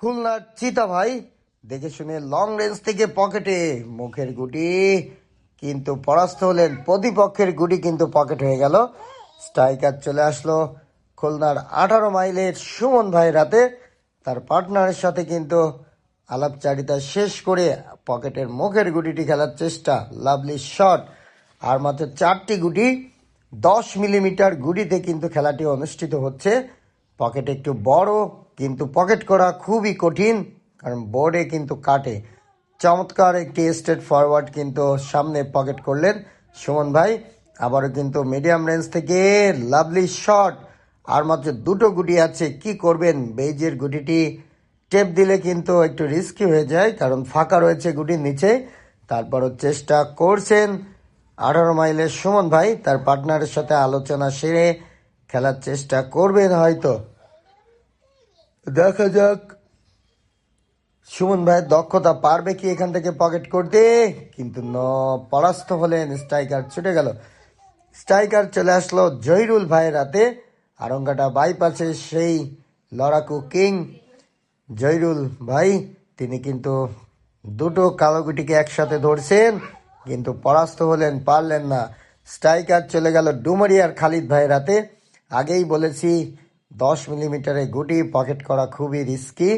খুলনার চিতা ভাই, দেখে শুনে লং রেঞ্জ থেকে পকেটে মুখের গুটি। কিন্তু পরাস্ত হলেন প্রতিপক্ষের গুটি কিন্তু পকেট হয়ে গেল। স্ট্রাইকার চলে আসলো খুলনার আঠারো মাইলের সুমন ভাই রাতে তার পার্টনারের সাথে কিন্তু আলাপচারিতা শেষ করে পকেটের মুখের গুটিটি খেলার চেষ্টা। লাভলি শট আর মাত্র চারটি গুটি, দশ মিলিমিটার গুটিতে কিন্তু খেলাটি অনুষ্ঠিত হচ্ছে। পকেটে একটু বড় কিন্তু পকেট করা খুবই কঠিন, কারণ বোর্ডে কিন্তু কাটে। চমৎকার একটি স্টেট ফরওয়ার্ড কিন্তু সামনে পকেট করলেন সুমন ভাই। আবারও কিন্তু মিডিয়াম রেঞ্জ থেকে লাভলি শট আর মাত্র দুটো গুটি আছে, কি করবেন? বেইজের গুটিটি টেপ দিলে কিন্তু একটু রিস্কি হয়ে যায়, কারণ ফাঁকা রয়েছে গুটির নিচে। তারপরও চেষ্টা করছেন আঠারো মাইলের সুমন ভাই, তার পার্টনারের সাথে আলোচনা সেরে খেলার চেষ্টা করবেন হয়তো। দেখা যাক। সুমন ভাইয়ের দক্ষতা পারবে কি এখান থেকে পকেট করতে? কিন্তু ন, পরাস্ত হলেন স্ট্রাইকার, ছুটে গেল। স্ট্রাইকার চলে আসলো জহিরুল ভাইয়ের রাতে আরঙ্গাটা বাইপাসে সেই লড়াকু কিং জহিরুল ভাই। তিনি কিন্তু দুটো কালোগুটিকে একসাথে ধরছেন, কিন্তু পরাস্ত হলেন, পারলেন না। স্ট্রাইকার চলে গেল ডুমারিয়ার খালিদ ভাইয়ের হাতে। আগেই বলেছি দশ মিলিমিটারের গুটি, পকেট করা খুবই রিস্কি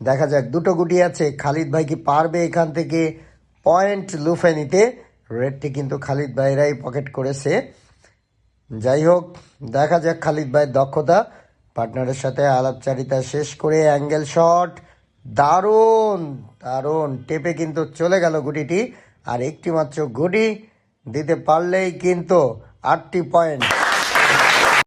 দেখা যাক, দুটো গুটি আছে। খালিদ ভাই কি পারবে এখান থেকে পয়েন্ট লুফে নিতে? রেডটি কিন্তু খালিদ ভাইরাই পকেট করেছে। যাই হোক, দেখা যাক খালিদ ভাইয়ের দক্ষতা। পার্টনারের সাথে আলাপচারিতা শেষ করে অ্যাঙ্গেল শট। দারুণ দারুণ। টেপে কিন্তু চলে গেল গুটিটি। আর একটি মাত্র গুটি দিতে পারলেই কিন্তু আটটি পয়েন্ট